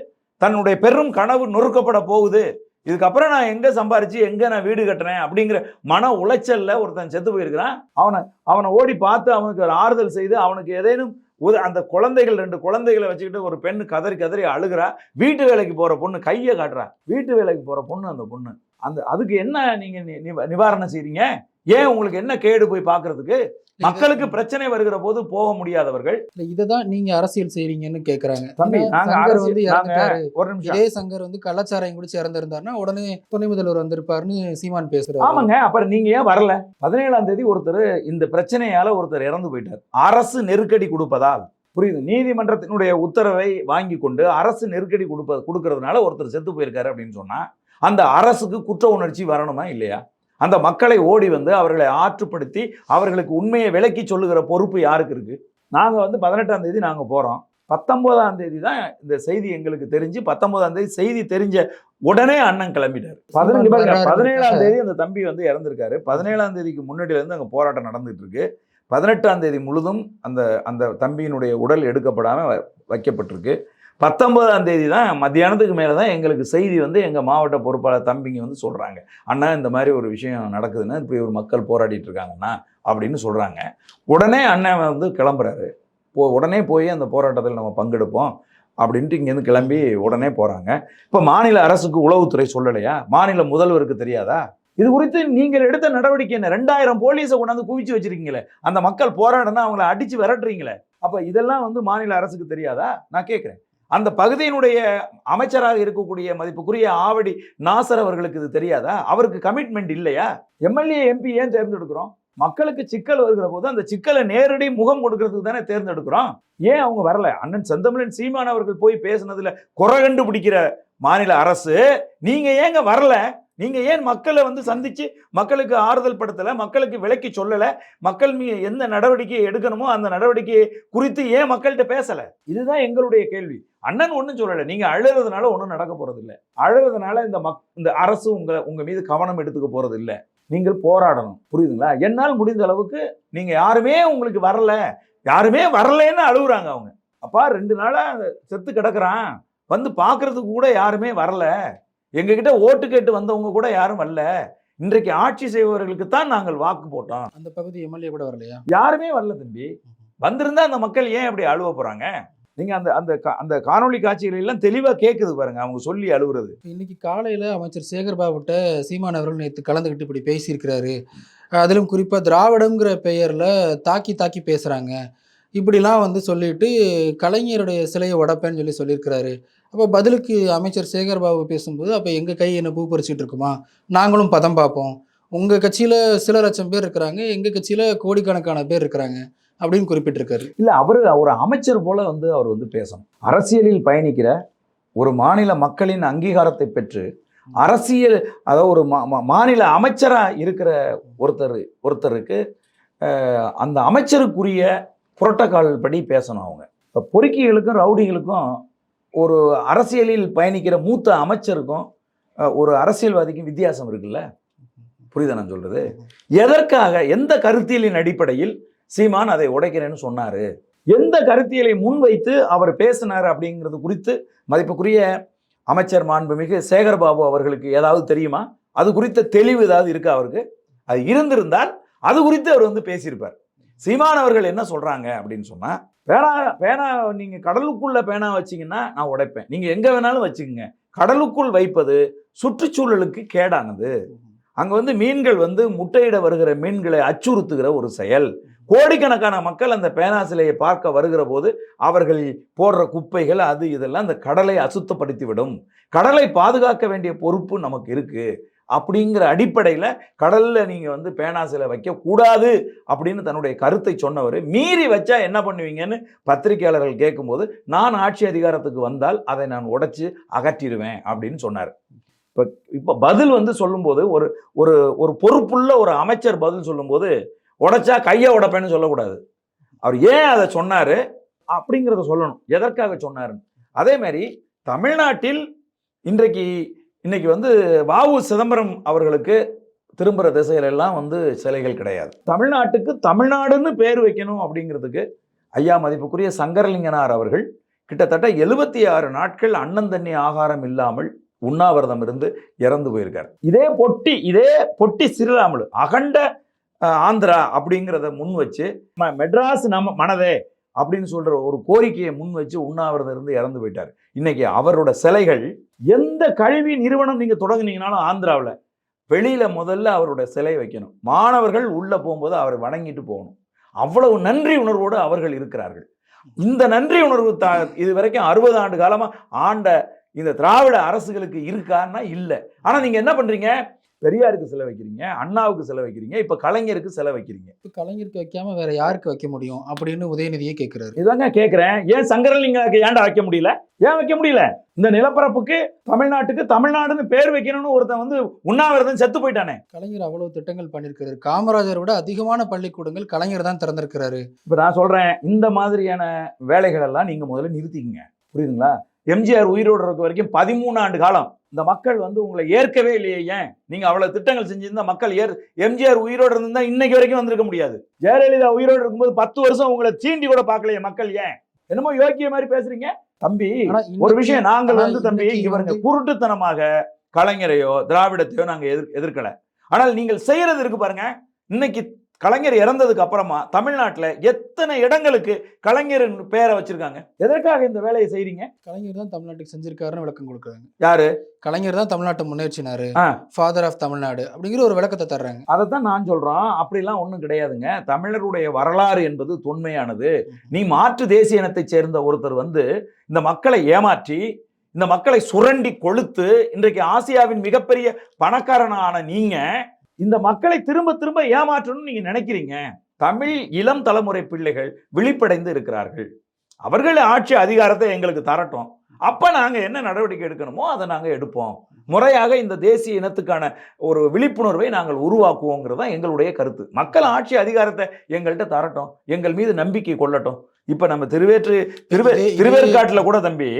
தன்னுடைய பெரும் கனவு நொறுக்கப்பட போகுது. இதுக்கப்புறம் நான் எங்க சம்பாரிச்சு எங்க நான் வீடு கட்டுறேன் அப்படிங்கிற மன உளைச்சல்ல ஒருத்தன் செத்து போயிருக்கிறான். அவனை அவனை ஓடி பார்த்து அவனுக்கு ஒரு ஆறுதல் செய்து அவனுக்கு ஏதேனும் உத- அந்த குழந்தைகள் ரெண்டு குழந்தைகளை வச்சுக்கிட்டு ஒரு பெண் கதறி கதறி அழுகிறா. வீட்டு வேலைக்கு போற பொண்ணு கையை காட்டுறா. வீட்டு வேலைக்கு போற பொண்ணு அந்த பொண்ணு. அந்த அதுக்கு என்ன நீங்க நி- நிவ- நிவாரணம் செய்றீங்க? ஏன் உங்களுக்கு என்ன கேடு போய் பார்க்கிறதுக்கு? மக்களுக்கு பிரச்சனை வருகிற போது போக முடியாதவர்கள். இல்ல இதுதான் நீங்க அரசியல் செய்றீங்கன்னு கேக்குறாங்க. தம்பி சங்கர் வந்து ஒரு நிமிஷம். இதே சங்கர் வந்து கள்ளச்சாராயம் குடிச்சு இறந்திருந்தாருன்னா உடனே துணை முதல்வர் வந்திருப்பாருன்னு சீமான் பேசுறாரு. ஆமாங்க அப்புறம் நீங்க ஏன் வரல? பதினேழாம் தேதி ஒருத்தர் இந்த பிரச்சனையால ஒருத்தர் இறந்து போயிட்டார். அரசு நெருக்கடி கொடுப்பதால். புரியுது? நீதிமன்றத்தினுடைய உத்தரவை வாங்கி கொண்டு அரசு நெருக்கடி கொடுப்ப கொடுக்கறதுனால ஒருத்தர் செத்து போயிருக்காரு அப்படின்னு சொன்னா அந்த அரசுக்கு குற்ற உணர்ச்சி வரணுமா இல்லையா? அந்த மக்களை ஓடி வந்து அவர்களை ஆற்றுப்படுத்தி அவர்களுக்கு உண்மையை விளக்கி சொல்லுகிற பொறுப்பு யாருக்கு இருக்கு? நாங்க வந்து பதினெட்டாம் தேதி நாங்க போறோம். பத்தொன்பதாம் தேதி தான் இந்த செய்தி எங்களுக்கு தெரிஞ்சு பத்தொன்பதாம் தேதி செய்தி தெரிஞ்ச உடனே அண்ணன் கிளம்பிட்டார். பதினஞ்சு பதினேழாம். தேதி அந்த தம்பி வந்து இறந்திருக்காரு. பதினேழாம் தேதிக்கு முன்னாடில இருந்து அங்க போராட்டம் நடந்துட்டு இருக்கு. பதினெட்டாம் தேதி முழுதும் அந்த அந்த தம்பியினுடைய உடல் எடுக்கப்படாம வ- வைக்கப்பட்டிருக்கு. பத்தொன்பதாம் தேதி தான் மத்தியானத்துக்கு மேலே தான் எங்களுக்கு செய்தி வந்து எங்கள் மாவட்ட பொறுப்பாளர் தம்பிங்க வந்து சொல்கிறாங்க அண்ணா இந்த மாதிரி ஒரு விஷயம் நடக்குதுன்னா இப்படி ஒரு மக்கள் போராடிட்டு இருக்காங்கண்ணா அப்படின்னு சொல்கிறாங்க உடனே அண்ணன் வந்து கிளம்புறாரு. போ உடனே போய் அந்த போராட்டத்தில் நம்ம பங்கெடுப்போம் அப்படின்ட்டு இங்கேருந்து கிளம்பி உடனே போகிறாங்க இப்போ மாநில அரசுக்கு உளவுத்துறை சொல்லலையா? மாநில முதல்வருக்கு தெரியாதா? இது குறித்து நீங்கள் எடுத்த நடவடிக்கை என்ன? ரெண்டாயிரம் போலீஸை கொண்டாந்து குவிச்சு வச்சிருக்கீங்களே. அந்த மக்கள் போராடினா அவங்கள அடிச்சு விரட்டுறீங்களே. அப்போ இதெல்லாம் வந்து மாநில அரசுக்கு தெரியாதா? நான் கேட்குறேன் அந்த பகுதியினுடைய அமைச்சராக இருக்கக்கூடிய மதிப்புக்குரிய ஆவடி நாசர் அவர்களுக்கு இது தெரியாதா? அவருக்கு கமிட்மெண்ட் இல்லையா? எம்எல்ஏ எம்பி ஏன் தேர்ந்தெடுக்கிறோம்? மக்களுக்கு சிக்கல் வருகிற போது அந்த சிக்கலை நேரடி முகம் கொடுக்கறதுக்கு தானே தேர்ந்தெடுக்கிறோம். ஏன் அவங்க வரல? அண்ணன் செந்தமிழன் சீமான் அவர்கள் போய் பேசுனதுல குறை கண்டுபிடிக்கிற மாநில அரசு நீங்க ஏங்க வரல? நீங்கள் ஏன் மக்களை வந்து சந்தித்து மக்களுக்கு ஆறுதல் படுத்தலை மக்களுக்கு விளக்கி சொல்லலை மக்கள் மீ எந்த நடவடிக்கையை எடுக்கணுமோ அந்த நடவடிக்கையை குறித்து ஏன் மக்கள்கிட்ட பேசலை? இதுதான் எங்களுடைய கேள்வி. அண்ணன் ஒன்றும் சொல்லலை. நீங்கள் அழுகிறதுனால ஒன்றும் நடக்க போகிறதில்ல அழுகிறதுனால இந்த மக் இந்த அரசு உங்களை உங்கள் மீது கவனம் எடுத்துக்க போகிறது இல்லை நீங்கள் போராடணும். புரியுதுங்களா? என்னால் முடிந்த அளவுக்கு நீங்கள் யாருமே உங்களுக்கு வரல. யாருமே வரலைன்னு அழுகுறாங்க அவங்க. அப்பா ரெண்டு நாளாக செத்து கிடக்குறான். வந்து பார்க்கறதுக்கு கூட யாருமே வரல. எங்ககிட்ட ஓட்டு கேட்டு வந்தவங்க கூட யாரும் வரல. இன்றைக்கு ஆட்சி செய்பவர்களுக்கு தான் நாங்கள் வாக்கு போட்டோம். அந்த பகுதி எம்எல்ஏ கூட வரலையா? யாருமே வரல தம்பி. வந்திருந்தா அந்த மக்கள் ஏன் அப்படி அழுவ போறாங்க? நீங்க அந்த அந்த அந்த காணொளி காட்சிகள் எல்லாம் தெளிவா கேக்குது பாருங்க அவங்க சொல்லி அழுவுறது. இன்னைக்கு காலையில் அமைச்சர் சேகர் பாபுட்ட சீமான் அவர்கள் நேற்று கலந்துக்கிட்டு இப்படி பேசியிருக்கிறாரு. அதிலும் குறிப்பாக திராவிடங்கிற பெயரில் தாக்கி தாக்கி பேசுகிறாங்க இப்படிலாம் வந்து சொல்லிட்டு கலைஞருடைய சிலையை உடைப்பேன்னு சொல்லி சொல்லியிருக்கிறாரு. அப்போ பதிலுக்கு அமைச்சர் சேகர் பாபு பேசும்போது அப்போ எங்கள் கை என்ன பூ பறிச்சிட்டு இருக்குமா? நாங்களும் பதம் பார்ப்போம். உங்கள் கட்சியில் சில லட்சம் பேர் இருக்கிறாங்க எங்கள் கட்சியில் கோடிக்கணக்கான பேர் இருக்கிறாங்க அப்படின்னு குறிப்பிட்டிருக்காரு. இல்லை அவர் ஒரு அமைச்சர் போல வந்து அவர் வந்து பேசணும். அரசியலில் பயணிக்கிற ஒரு மாநில மக்களின் அங்கீகாரத்தை பெற்று அரசியல் அதாவது ஒரு மா- மா- மாநில அமைச்சராக இருக்கிற ஒருத்தர் ஒருத்தருக்கு அந்த அமைச்சருக்குரிய புரோட்டோகால் படி பேசணும் அவங்க. இப்போ பொறுக்கிகளுக்கும் ரவுடிகளுக்கும் ஒரு அரசியலில் பயணிக்கிற மூத்த அமைச்சருக்கும் ஒரு அரசியல்வாதிக்கும் வித்தியாசம் இருக்குல்ல? புரியுதா நான் சொல்கிறது எதற்காக எந்த கருத்தியலின் அடிப்படையில் சீமான் அதை உடைக்கிறேன்னு சொன்னார்? எந்த கருத்தியலை முன்வைத்து அவர் பேசினார் அப்படிங்கிறது குறித்து மதிப்புக்குரிய அமைச்சர் மாண்புமிகு சேகர்பாபு அவர்களுக்கு ஏதாவது தெரியுமா? அது குறித்த தெளிவு ஏதாவது இருக்கா அவருக்கு? அது இருந்திருந்தால் அது குறித்து அவர் வந்து பேசியிருப்பார். சீமான் அவர்கள் என்ன சொல்கிறாங்க அப்படின்னு சொன்னால் பேனா பேனா நீங்கள் கடலுக்குள்ளே பேனா வச்சிங்கன்னா நான் உடைப்பேன். நீங்கள் எங்கே வேணாலும் வச்சுக்கோங்க. கடலுக்குள் வைப்பது சுற்றுச்சூழலுக்கு கேடானது. அங்கே வந்து மீன்கள் வந்து முட்டையிட வருகிற மீன்களை அச்சுறுத்துகிற ஒரு செயல். கோடிக்கணக்கான மக்கள் அந்த பேனா சிலையை பார்க்க வருகிற போது அவர்கள் போடுற குப்பைகள் அது இதெல்லாம் அந்த கடலை அசுத்தப்படுத்தி விடும் கடலை பாதுகாக்க வேண்டிய பொறுப்பு நமக்கு இருக்குது அப்படிங்கிற அடிப்படையில் கடலில் நீங்கள் வந்து பேனா சிலை அப்படின்னு தன்னுடைய கருத்தை சொன்னவர். மீறி வச்சா என்ன பண்ணுவீங்கன்னு பத்திரிகையாளர்கள் கேட்கும்போது நான் ஆட்சி அதிகாரத்துக்கு வந்தால் அதை நான் உடச்சி அகற்றிடுவேன் அப்படின்னு சொன்னார். இப்போ இப்போ பதில் வந்து சொல்லும்போது ஒரு ஒரு ஒரு பொறுப்புள்ள ஒரு அமைச்சர் பதில் சொல்லும்போது உடைச்சா கையை உடைப்பேன்னு சொல்லக்கூடாது. அவர் ஏன் அதை சொன்னார்? அப்படிங்கிறத சொல்லணும். எதற்காக சொன்னாருன்னு. அதே மாதிரி தமிழ்நாட்டில் இன்றைக்கு இன்னைக்கு வந்து வாவு சிதம்பரம் அவர்களுக்கு திரும்புகிற திசையிலெல்லாம் வந்து சிலைகள் கிடையாது. தமிழ்நாட்டுக்கு தமிழ்நாடுன்னு பேர் வைக்கணும் அப்படிங்கிறதுக்கு ஐயா மதிப்புக்குரிய சங்கரலிங்கனார் அவர்கள் கிட்டத்தட்ட எழுபத்தி ஆறு நாட்கள் அண்ணன் தண்ணி ஆகாரம் இல்லாமல் உண்ணாவிரதம் இருந்து இறந்து போயிருக்கார். இதே பொட்டி இதே பொட்டி சிறுராமுலு அகண்ட ஆந்திரா அப்படிங்கிறத முன் வச்சு ம- மெட்ராஸ் நம்ம மனதே அப்படின்னு சொல்கிற ஒரு கோரிக்கையை முன் வச்சு உண்ணாவிரதம் இருந்து இறந்து போயிட்டார். இன்னைக்கு அவரோட சிலைகள் எந்த கல்வி நிறுவனம் நீங்கள் தொடங்குனீங்கனாலும் ஆந்திராவில் வெளியில் முதல்ல அவரோட சிலை வைக்கணும். மாணவர்கள் உள்ளே போகும்போது அவரை வணங்கிட்டு போகணும். அவ்வளவு நன்றி உணர்வோடு அவர்கள் இருக்கிறார்கள். இந்த நன்றி உணர்வு த இது வரைக்கும் அறுபது ஆண்டு காலமாக ஆண்ட இந்த திராவிட அரசுகளுக்கு இருக்கான்னா இல்லை. ஆனால் நீங்கள் என்ன பண்ணுறீங்க பெரியாருக்கு சிலை வைக்கிறீங்க அண்ணாவுக்கு சிலை வைக்கிறீங்க இப்ப கலைஞருக்கு சிலை வைக்கிறீங்க. இப்போ கலைஞருக்கு வைக்காம வேற யாருக்கு வைக்க முடியும் அப்படின்னு உதயநிதியே கேட்கிறாரு இதாங்க கேட்குறேன் ஏன் சங்கரலிங்காக்கு ஏன்டா வைக்க முடியல? ஏன் வைக்க முடியல? இந்த நிலப்பரப்புக்கு தமிழ்நாட்டுக்கு தமிழ்நாடுன்னு பேர் வைக்கணும்னு ஒருத்தன் வந்து உண்ணாவிரதம் செத்து போயிட்டானே. கலைஞர் அவ்வளவு திட்டங்கள் பண்ணியிருக்காரு காமராஜரை விட அதிகமான பள்ளிக்கூடங்கள் கலைஞர் தான் திறந்திருக்கிறாரு. இப்போ நான் சொல்றேன் இந்த மாதிரியான வேலைகள் எல்லாம் நீங்க முதல்ல நிறுத்திக்கங்க. புரியுதுங்களா? எம்ஜிஆர் உயிரோடு இருக்க வரைக்கும் பதிமூணு ஆண்டு காலம் இந்த மக்கள் வந்து உங்களை ஏற்கவே இல்லையே ஏன்? நீங்க அவ்வளவு திட்டங்கள் செஞ்சிருந்தா மக்கள் ஏற் எம்ஜிஆர் உயிரோடு இருந்திருந்தா இன்னைக்கு வரைக்கும் வந்திருக்க முடியாது. ஜெயலலிதா உயிரோடு இருக்கும்போது பத்து வருஷம் உங்களை சீண்டி கூட பார்க்கலையே மக்கள் ஏன்? என்னமோ யோக்கிய மாதிரி பேசுறீங்க? தம்பி ஒரு விஷயம் நாங்கள் வந்து தம்பி வந்து- குருட்டுத்தனமாக கலைஞரையோ திராவிடத்தையோ நாங்க எதிர் எதிர்க்கல. ஆனால் நீங்கள் செய்யறது இருக்கு பாருங்க இன்னைக்கு கலைஞர் இறந்ததுக்கு அப்புறமா தமிழ்நாட்டுல எத்தனை இடங்களுக்கு கலைஞர் பேரை வச்சிருக்காங்க? எதற்காக இந்த வேலையை செய்றீங்க? கலைஞர் தான் தமிழ்நாட்டுக்கு செஞ்சிருக்காருன்னு விளக்கம் கொடுக்குறாங்க. யாரு? கலைஞர் தான் தமிழ்நாட்டை முன்னேற்றினாரு. ஃபாதர் ஆஃப் தமிழ்நாடு அப்படிங்கிற ஒரு விளக்கத்தை தர்றாங்க. அதைத்தான் நான் சொல்றோம். அப்படிலாம் ஒண்ணும் கிடையாதுங்க. தமிழருடைய வரலாறு என்பது தொன்மையானது. நீ மாற்று தேசிய இனத்தைச் சேர்ந்த ஒருத்தர் வந்து இந்த மக்களை ஏமாற்றி இந்த மக்களை சுரண்டி கொளுத்து இன்றைக்கு ஆசியாவின் மிகப்பெரிய பணக்காரனான நீங்க இந்த மக்களை திரும்ப திரும்ப ஏமாற்றணும்னு நீங்க நினைக்கிறீங்க? தமிழ் இளம் தலைமுறை பிள்ளைகள் விழிப்படைந்து இருக்கிறார்கள். அவர்கள் ஆட்சி அதிகாரத்தை எங்களுக்கு தரட்டும். அப்ப நாங்க என்ன நடவடிக்கை எடுக்கணுமோ அதை நாங்க எடுப்போம். முறையாக இந்த தேசிய இனத்துக்கான ஒரு விழிப்புணர்வை நாங்கள் உருவாக்குவோங்கிறது தான் எங்களுடைய கருத்து. மக்கள் ஆட்சி அதிகாரத்தை எங்கள்கிட்ட தரட்டும். எங்கள் மீது நம்பிக்கை கொள்ளட்டும். இப்ப நம்ம திருவேற்று திருவே திருவேற்காட்டுல கூட தம்பி.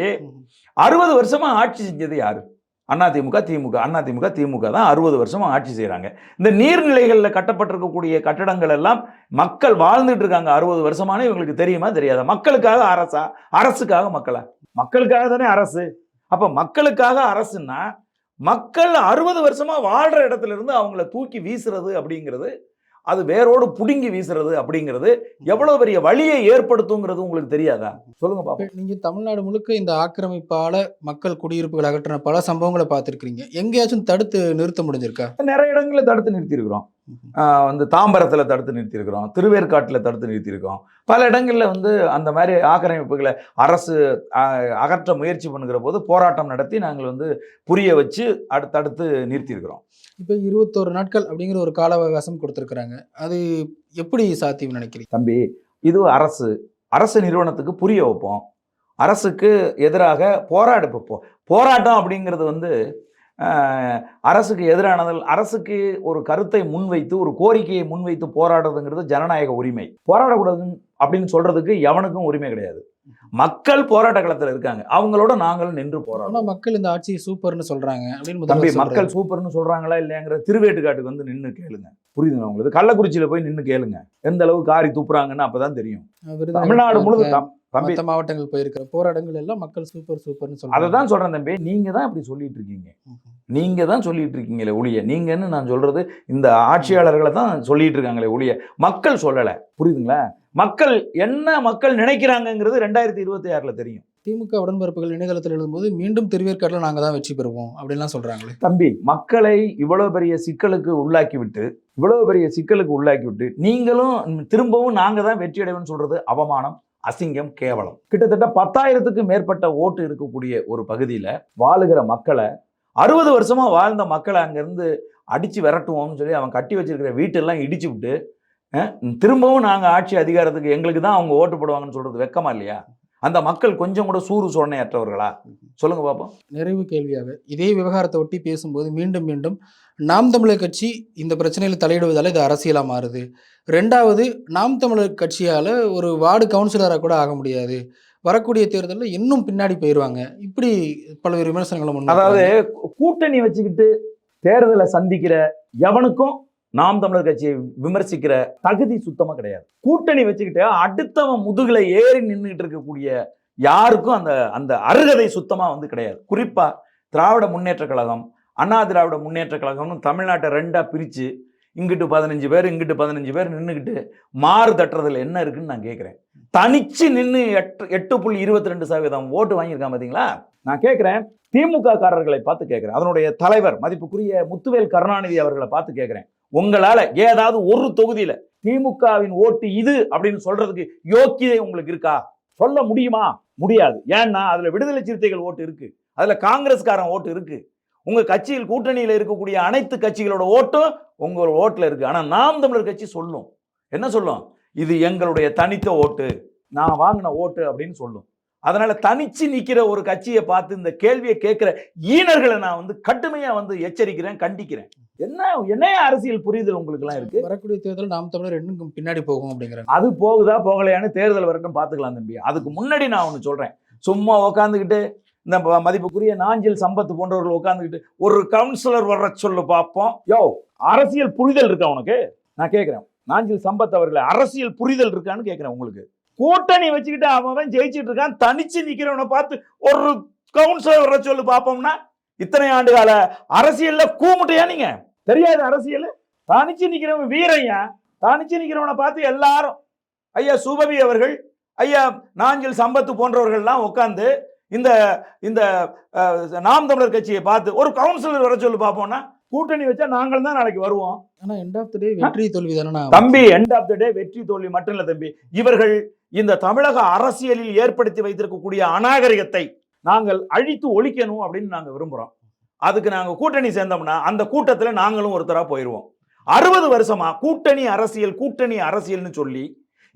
அறுபது வருஷமா ஆட்சி செஞ்சது யாரு? அதிமுக திமுக அதிமுக திமுக தான் அறுபது வருஷமா ஆட்சி செய்கிறாங்க இந்த நீர்நிலைகளில் கட்டப்பட்டிருக்கக்கூடிய கட்டடங்கள் எல்லாம் மக்கள் வாழ்ந்துட்டு இருக்காங்க. அறுபது வருஷமான இவங்களுக்கு தெரியுமா தெரியாதா? மக்களுக்காக அரசா? அரசுக்காக மக்களா? மக்களுக்காக தானே அரசு. அப்போ மக்களுக்காக அரசுன்னா மக்கள் அறுபது வருஷமா வாழ்ற இடத்துல இருந்து அவங்கள தூக்கி வீசுறது அப்படிங்கிறது அது வேரோடு புடுங்கி வீசுறது அப்படிங்கிறது எவ்வளவு பெரிய வழியை ஏற்படுத்துங்கிறது உங்களுக்கு தெரியாதா? சொல்லுங்க இப்ப நீங்க தமிழ்நாடு முழுக்க இந்த ஆக்கிரமிப்பால மக்கள் குடியிருப்புகள் அகற்றின பல சம்பவங்களை பார்த்திருக்கிறீங்க. எங்கேயாச்சும் தடுத்து நிறுத்த முடிஞ்சிருக்கா? நிறைய இடங்களில் தடுத்து நிறுத்தியிருக்கிறோம். வந்து தாம்பரத்தில் தடுத்து நிறுத்தியிருக்கிறோம் திருவேற்காட்டில் தடுத்து நிறுத்தியிருக்கிறோம் பல இடங்களில் வந்து அந்த மாதிரி ஆக்கிரமிப்புகளை அரசு அகற்ற முயற்சி பண்ணுகிற போது போராட்டம் நடத்தி நாங்கள் வந்து புரிய வச்சு அடுத்து தடுத்து நிறுத்தியிருக்கிறோம். இப்போ இருபத்தோரு நாட்கள் அப்படிங்கிற ஒரு கால அவகாசம் கொடுத்துருக்குறாங்க. அது எப்படி சாத்தியம் நினைக்கிறீங்க? தம்பி இது அரசு. அரசு நிறுவனத்துக்கு புரிய வைப்போம். அரசுக்கு எதிராக போராட போராட்டம் அப்படிங்கிறது வந்து அரசுக்கு எதிரானதில் அரசுக்கு ஒரு கருத்தை முன்வைத்து ஒரு கோரிக்கையை முன்வைத்து போராடுறதுங்கிறது ஜனநாயக உரிமை. போராடக்கூடாதுன்னு அப்படின்னு சொல்றதுக்கு எவனுக்கும் உரிமை கிடையாது. மக்கள் போராட்ட களத்தில் இருக்காங்க. அவங்களோட நாங்களும் நின்று போராடுறோம். ஆனா மக்கள் இந்த ஆட்சி சூப்பர்னு சொல்றாங்க அப்படின்னு தம்பி மக்கள். சூப்பர்னு சொல்றாங்களா இல்லையாங்கிற திருவேட்டுக்காட்டுக்கு வந்து நின்று கேளுங்க. புரியுதுங்களா உங்களுக்கு? கள்ளக்குறிச்சியில போய் நின்று கேளுங்க. எந்த அளவு காரி துப்புறாங்கன்னு அப்பதான் தெரியும். தமிழ்நாடு முழுவதும் தம்பி. மாவட்டங்கள் போயிருக்கிற போராட்டங்கள் எல்லாம் மக்கள் சூப்பர் சூப்பர்னு அதை சொல்றாங்க. தான் சொல்றேன் தம்பி. நீங்க தான் இப்படி சொல்லிட்டு இருக்கீங்க. நீங்க தான் சொல்லிட்டு இருக்கீங்களே ஒழிய நீங்கன்னு நான் சொல்றது இந்த ஆட்சியாளர்களை தான் சொல்லிட்டு இருக்காங்களே ஒழிய மக்கள் சொல்லலை. புரியுதுங்களா? மக்கள் என்ன மக்கள் நினைக்கிறாங்கங்கிறது ரெண்டாயிரத்தி இருபத்தி ஆறுல தெரியும். திமுக உடன்பிறப்புகள் இணையதளத்தில் எழுதும்போது மீண்டும் திருவேற்காட்டில் நாங்க தான் வெற்றி பெறுவோம் அப்படின்லாம் சொல்றாங்களே. தம்பி மக்களை இவ்வளவு பெரிய சிக்கலுக்கு உள்ளாக்கி விட்டு இவ்வளவு பெரிய சிக்கலுக்கு உள்ளாக்கி விட்டு நீங்களும் திரும்பவும் நாங்க தான் வெற்றி அடைவோம்னு சொல்றது அவமானம் அசிங்கம் கேவலம். கிட்டத்தட்ட பத்தாயிரத்துக்கு மேற்பட்ட ஓட்டு இருக்கக்கூடிய ஒரு பகுதியில வாழுகிற மக்களை அறுபது வருஷமாக வாழ்ந்த மக்களை அங்கேருந்து அடித்து விரட்டுவோம்னு சொல்லி அவன் கட்டி வச்சிருக்கிற வீட்டெல்லாம் இடிச்சு விட்டு திரும்பவும் நாங்கள் ஆட்சி அதிகாரத்துக்கு எங்களுக்கு தான் அவங்க ஓட்டு போடுவாங்கன்னு சொல்றது வெக்கமா இல்லையா? அந்த மக்கள் கொஞ்சம் கூட சூறு சொன்னையற்றவர்களா சொல்லுங்க பாப்போம். நிறைவு கேள்வியாக. இதே விவகாரத்தை ஒட்டி பேசும்போது மீண்டும் மீண்டும் நாம் தமிழர் கட்சி இந்த பிரச்சனையில் தலையிடுவதால் இது அரசியலாக மாறுது. ரெண்டாவது நாம் தமிழர் கட்சியால் ஒரு வார்டு கவுன்சிலராக கூட ஆக முடியாது. வரக்கூடிய தேர்தலில் இன்னும் பின்னாடி போயிடுவாங்க இப்படி பல்வேறு விமர்சனங்களை முன் அதாவது கூட்டணி வச்சுக்கிட்டு தேர்தலை சந்திக்கிற எவனுக்கும் நாம் தமிழர் கட்சியை விமர்சிக்கிற தகுதி சுத்தமா கிடையாது. கூட்டணி வச்சுக்கிட்டு அடுத்தவன் முதுகுல ஏறி நின்றுட்டு இருக்கக்கூடிய யாருக்கும் அந்த அந்த அருகதை சுத்தமா வந்து கிடையாது. குறிப்பா திராவிட முன்னேற்ற கழகம் அண்ணா திராவிட முன்னேற்ற கழகம்னு தமிழ்நாட்டை ரெண்டா பிரிச்சு இங்கிட்டு பதினஞ்சு பேர் இங்கிட்டு பதினஞ்சு பேர் நின்றுக்கிட்டு மாறு தட்டுறதுல என்ன இருக்குன்னு நான் கேட்குறேன் தனிச்சு நின்று எட்டு எட்டு புள்ளி இருபத்தி ரெண்டு சதவீதம் ஓட்டு வாங்கியிருக்கான் பார்த்தீங்களா நான் கேட்குறேன் திமுக காரர்களை பார்த்து கேட்குறேன் அதனுடைய தலைவர் மதிப்புக்குரிய முத்துவேல் கருணாநிதி அவர்களை பார்த்து கேட்குறேன் உங்களால் ஏதாவது ஒரு தொகுதியில் திமுகவின் ஓட்டு இது அப்படின்னு சொல்றதுக்கு யோக்கியதை உங்களுக்கு இருக்கா? சொல்ல முடியுமா? முடியாது. ஏன்னா அதில் விடுதலை சிறுத்தைகள் ஓட்டு இருக்கு. அதில் காங்கிரஸ்காரன் ஓட்டு இருக்கு. உங்க கட்சியில் கூட்டணியில இருக்கக்கூடிய அனைத்து கட்சிகளோட ஓட்டும் உங்க ஓட்டுல இருக்கு. ஆனா நாம் தமிழர் கட்சி சொல்லும். என்ன சொல்லும்? இது எங்களுடைய தனித்த ஓட்டு. நான் வாங்கின ஓட்டு அப்படின்னு சொல்லும். அதனால தனிச்சு நிக்கிற ஒரு கட்சியை பார்த்து இந்த கேள்வியை கேட்கிற ஈனர்களை நான் வந்து கடுமையா வந்து எச்சரிக்கிறேன் கண்டிக்கிறேன். என்ன என்னைய அரசியல் புரிதல் உங்களுக்கு எல்லாம் இருக்கு? வரக்கூடிய தேர்தல் நாம் தமிழர் இன்னும் பின்னாடி போகும் அப்படிங்கிறாங்க. அது போகுதா போகலையான்னு தேர்தல் வரட்டும் பார்த்துக்கலாம் தம்பி. அதுக்கு முன்னாடி நான் ஒன்று சொல்றேன். சும்மா உக்காந்துக்கிட்டு இந்த மதிப்புக்குரிய நாஞ்சில் சம்பத் போன்றவர்கள் உட்காந்துக்கிட்டு ஒரு கவுன்சிலர் வர்ற சொல்லு பார்ப்போம் யோ அரசியல் புரிதல் இருக்கா உனக்கு? நான் கேட்குறேன் நாஞ்சில் சம்பத் அவர்களே அரசியல் புரிதல் இருக்கான்னு கேட்குறேன் உங்களுக்கு. கூட்டணி வச்சுக்கிட்டு அவன் ஜெயிச்சிட்டு இருக்கான் தனிச்சு நிக்கிறவனை பார்த்து ஒரு கவுன்சிலர் வர சொல்லு பார்ப்போம்னா இத்தனை ஆண்டு கால அரசியல்ல கூமுட்டையா நீங்க? தெரியாது அரசியல். தனிச்சு நிக்கிறவன் வீரையா? தனிச்சு நிக்கிறவனை பார்த்து எல்லாரும் ஐயா சுபவி அவர்கள் ஐயா நாஞ்சில் சம்பத்து போன்றவர்கள்லாம் உட்காந்து இந்த இந்த நாம் தமிழர் கட்சியை பார்த்து ஒரு கவுன்சிலர் வர சொல்லு பார்ப்போம்னா கூட்டணி வச்சா நாங்கள் தான் நாளைக்கு வருவோம். ஆனா எண்ட் ஆஃப் த டே வெற்றி தோல்வி தானே தம்பி எண்ட் ஆஃப் த டே வெற்றி தோல்வி மட்டும் இல்ல தம்பி. இவர்கள் இந்த தமிழக அரசியலில் ஏற்படுத்தி வைத்திருக்கக்கூடிய அநாகரிகத்தை நாங்கள் அழித்து ஒழிக்கணும் அப்படின்னு நாங்க விரும்புறோம். அதுக்கு நாங்க கூட்டணி சேர்ந்தோம்னா அந்த கூட்டத்துல நாங்களும் ஒருத்தரா போயிருவோம். அறுபது வருஷமா கூட்டணி அரசியல் கூட்டணி அரசியல்னு சொல்லி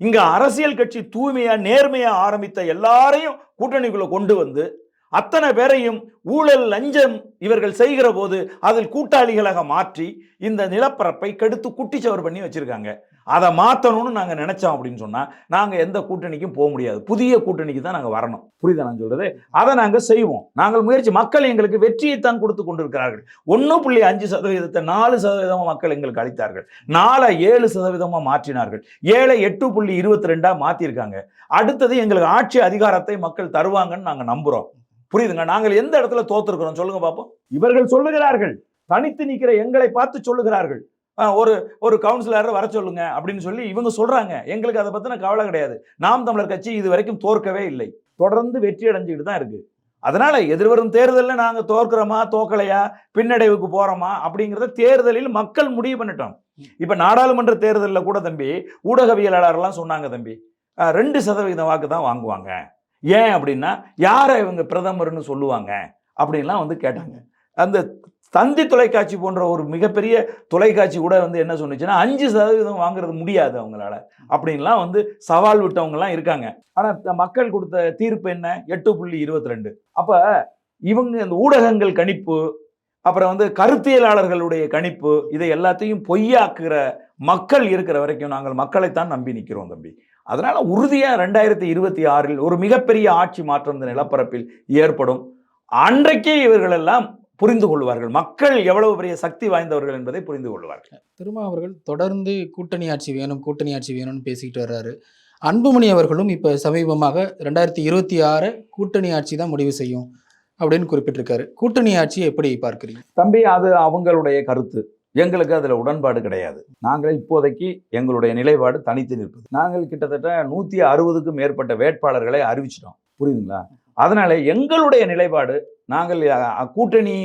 இங்க அரசியல் கட்சி தூய்மையா நேர்மையா ஆரம்பித்த எல்லாரையும் கூட்டணிக்குள்ள கொண்டு வந்து அத்தனை பேரையும் ஊழல் லஞ்சம் இவர்கள் செய்கிற போது அதில் கூட்டாளிகளாக மாற்றி இந்த நிலப்பரப்பை கெடுத்து குட்டிச்சவர் பண்ணி வச்சிருக்காங்க. அதை மாற்றணும்னு நாங்கள் நினச்சோம் அப்படின்னு சொன்னால் நாங்கள் எந்த கூட்டணிக்கும் போக முடியாது. புதிய கூட்டணிக்கு தான் நாங்கள் வரணும். புரியுதா நான் சொல்கிறது அதை நாங்கள் செய்வோம். நாங்கள் முயற்சி மக்கள் எங்களுக்கு வெற்றியைத்தான் கொடுத்து கொண்டிருக்கிறார்கள். ஒன்று புள்ளி அஞ்சு சதவீதத்தை நாலு சதவீதமாக மக்கள் எங்களுக்கு அளித்தார்கள். நாலை ஏழு சதவீதமாக மாற்றினார்கள். ஏழை எட்டு புள்ளி இருபத்தி ரெண்டாக மாற்றிருக்காங்க அடுத்தது எங்களுக்கு ஆட்சி அதிகாரத்தை மக்கள் தருவாங்கன்னு நாங்கள் நம்புகிறோம் புரியுதுங்க? நாங்கள் எந்த இடத்துல தோத்துருக்குறோம்? சொல்லுங்க பார்ப்போம் இவர்கள் சொல்லுகிறார்கள். தனித்து நிற்கிற எங்களை பார்த்து சொல்லுகிறார்கள். ஒரு ஒரு கவுன்சிலரை வர சொல்லுங்க அப்படின்னு சொல்லி இவங்க சொல்றாங்க. எங்களுக்கு அதை பத்தின கவலை கிடையாது. நாம் தமிழர் கட்சி இது வரைக்கும் தோற்கவே இல்லை. தொடர்ந்து வெற்றி அடைஞ்சுக்கிட்டு தான் இருக்கு. அதனால எதிர்வரும் தேர்தலில் நாங்க தோற்கிறோமா தோக்கலையா பின்னடைவுக்கு போறோமா அப்படிங்கிறத தேர்தலில் மக்கள் முடிவு பண்ணிட்டோம். இப்ப நாடாளுமன்ற தேர்தலில் கூட தம்பி ஊடகவியலாளர்லாம் சொன்னாங்க தம்பி. ரெண்டு சதவீத வாக்கு தான் வாங்குவாங்க. ஏன் அப்படின்னா யாரை இவங்க பிரதமர்னு சொல்லுவாங்க அப்படின்லாம் வந்து கேட்டாங்க. அந்த தந்தி தொலைக்காட்சி போன்ற ஒரு மிகப்பெரிய தொலைக்காட்சி கூட வந்து என்ன சொன்னிச்சுன்னா அஞ்சு சதவீதம் வாங்குறது முடியாது அவங்களால. அப்படின்லாம் வந்து சவால் விட்டவங்கலாம் இருக்காங்க. ஆனால் மக்கள் கொடுத்த தீர்ப்பு என்ன? எட்டு புள்ளி இருபத்தி ரெண்டு அப்போ இவங்க இந்த ஊடகங்கள் கணிப்பு அப்புறம் வந்து கருத்தியலாளர்களுடைய கணிப்பு இதை எல்லாத்தையும் பொய்யாக்குற மக்கள் இருக்கிற வரைக்கும் நாங்கள் மக்களைத்தான் நம்பி நிற்கிறோம் தம்பி. அதனால் உறுதியாக ரெண்டாயிரத்தி இருபத்தி ஆறில் ஒரு மிகப்பெரிய ஆட்சி மாற்றம் இந்த நிலப்பரப்பில் ஏற்படும். அன்றைக்கே இவர்களெல்லாம் புரிந்து கொள்வார்கள் மக்கள் எவ்வளவு பெரிய சக்தி வாய்ந்தவர்கள் என்பதை புரிந்து கொள்வார்கள் திருமா அவர்கள் தொடர்ந்து கூட்டணி ஆட்சி வேணும் கூட்டணி ஆட்சி வேணும்னு பேசிக்கிட்டு வர்றாரு. அன்புமணி அவர்களும் இப்போ சமீபமாக ரெண்டாயிரத்தி இருபத்தி ஆறு கூட்டணி ஆட்சி தான் முடிவு செய்யும் அப்படின்னு குறிப்பிட்டிருக்காரு. கூட்டணி ஆட்சியை எப்படி பார்க்குறீங்க? தம்பி அது அவங்களுடைய கருத்து. எங்களுக்கு அதில் உடன்பாடு கிடையாது. நாங்கள் இப்போதைக்கு எங்களுடைய நிலைப்பாடு தனித்து நிற்பது. நாங்கள் கிட்டத்தட்ட நூற்றி அறுபதுக்கும் மேற்பட்ட வேட்பாளர்களை அறிவிச்சிட்டோம். புரியுதுங்களா? அதனால எங்களுடைய நிலைப்பாடு நாங்கள் கூட்டணி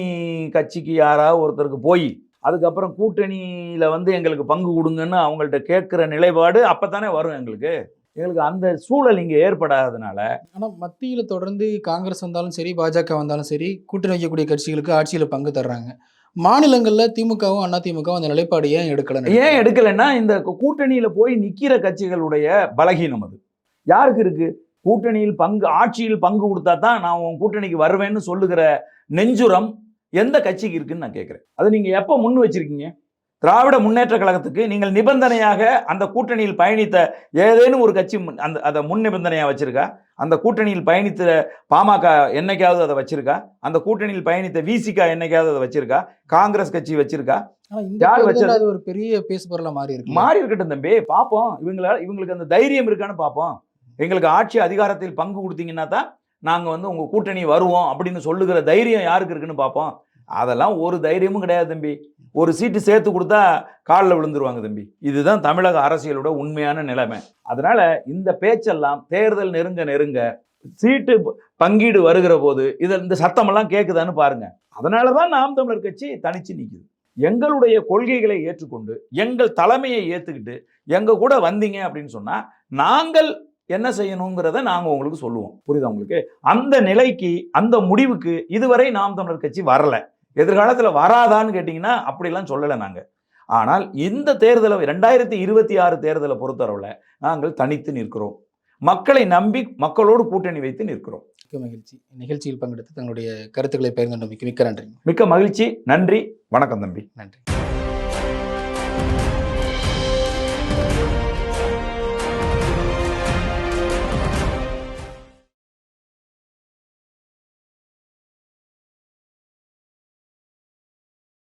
கட்சிக்கு யாராவது ஒருத்தருக்கு போய் அதுக்கப்புறம் கூட்டணியில வந்து எங்களுக்கு பங்கு கொடுங்கன்னு அவங்கள்ட்ட கேட்குற நிலைப்பாடு அப்பதானே வரும் எங்களுக்கு. எங்களுக்கு அந்த சூழல் இங்கே ஏற்படாததுனால ஆனால் மத்தியில் தொடர்ந்து காங்கிரஸ் வந்தாலும் சரி பாஜக வந்தாலும் சரி கூட்டணி வைக்கக்கூடிய கட்சிகளுக்கு ஆட்சியில் பங்கு தர்றாங்க. மாநிலங்களில் திமுகவும் அண்ணா திமுகவும் அந்த நிலைப்பாடு ஏன் எடுக்கல ஏன் எடுக்கலைன்னா இந்த கூட்டணியில போய் நிக்கிற கட்சிகளுடைய பலகீனம் அது. யாருக்கு இருக்கு? கூட்டணியில் பங்கு ஆட்சியில் பங்கு கொடுத்தா தான் நான் உன் கூட்டணிக்கு வருவேன்னு சொல்லுகிற நெஞ்சுரம் எந்த கட்சிக்கு இருக்குன்னு நான் கேட்குறேன். அது நீங்க எப்போ முன் வச்சிருக்கீங்க? திராவிட முன்னேற்ற கழகத்துக்கு நீங்கள் நிபந்தனையாக அந்த கூட்டணியில் பயணித்த ஏதேனும் ஒரு கட்சி முன்- அந்த அதை முன் நிபந்தனையாக வச்சிருக்கா? அந்த கூட்டணியில் பயணித்த பாமக என்னைக்காவது அதை வச்சிருக்கா? அந்த கூட்டணியில் பயணித்த விசிகா என்னைக்காவது அதை வச்சிருக்கா? காங்கிரஸ் கட்சி வச்சிருக்கா? யார்? அது ஒரு பெரிய பேசுபொருளாக மாறி இருக்கு மாறி இருக்கட்டும் தம்பி. பார்ப்போம் இவங்கள இவங்களுக்கு அந்த தைரியம் இருக்கான்னு பார்ப்போம் எங்களுக்கு ஆட்சி அதிகாரத்தில் பங்கு கொடுத்தீங்கன்னா தான் நாங்கள் வந்து உங்கள் கூட்டணி வருவோம் அப்படின்னு சொல்லுகிற தைரியம் யாருக்கு இருக்குன்னு பார்ப்போம். அதெல்லாம் ஒரு தைரியமும் கிடையாது தம்பி. ஒரு சீட்டு சேர்த்து கொடுத்தா காலில் விழுந்துருவாங்க தம்பி. இதுதான் தமிழக அரசியலோட உண்மையான நிலைமை. அதனால இந்த பேச்செல்லாம் தேர்தல் நெருங்க நெருங்க சீட்டு ப- பங்கீடு வருகிற போது இதில் இந்த சத்தமெல்லாம் கேட்குதான்னு பாருங்க. அதனால தான் நாம் தமிழர் கட்சி தனிச்சு நிற்குது எங்களுடைய கொள்கைகளை ஏற்றுக்கொண்டு எங்கள் தலைமையை ஏற்றுக்கிட்டு எங்கள் கூட வந்தீங்க அப்படின்னு சொன்னால் நாங்கள் என்ன செய்யணுங்கிறத நாங்க உங்களுக்கு சொல்லுவோம். புரியுதா உங்களுக்கு? அந்த நிலைக்கு அந்த முடிவுக்கு இதுவரை நாம் தமிழர் கட்சி வரல. எதிர்காலத்துல வராதான்னு கேட்டிங்கன்னா அப்படிலாம் சொல்லலை நாங்க. ஆனால் இந்த தேர்தலை ரெண்டாயிரத்தி இருபத்தி ஆறு தேர்தலை பொறுத்தளவுல நாங்கள் தனித்து நிற்கிறோம். மக்களை நம்பி மக்களோடு கூட்டணி வைத்து நிற்கிறோம். மிக்க மகிழ்ச்சி. நிகழ்ச்சியில் பங்கெடுத்து தங்களுடைய கருத்துக்களை பகிர்ந்து மிக்க நன்றி. மிக்க மகிழ்ச்சி. நன்றி. வணக்கம் தம்பி. நன்றி.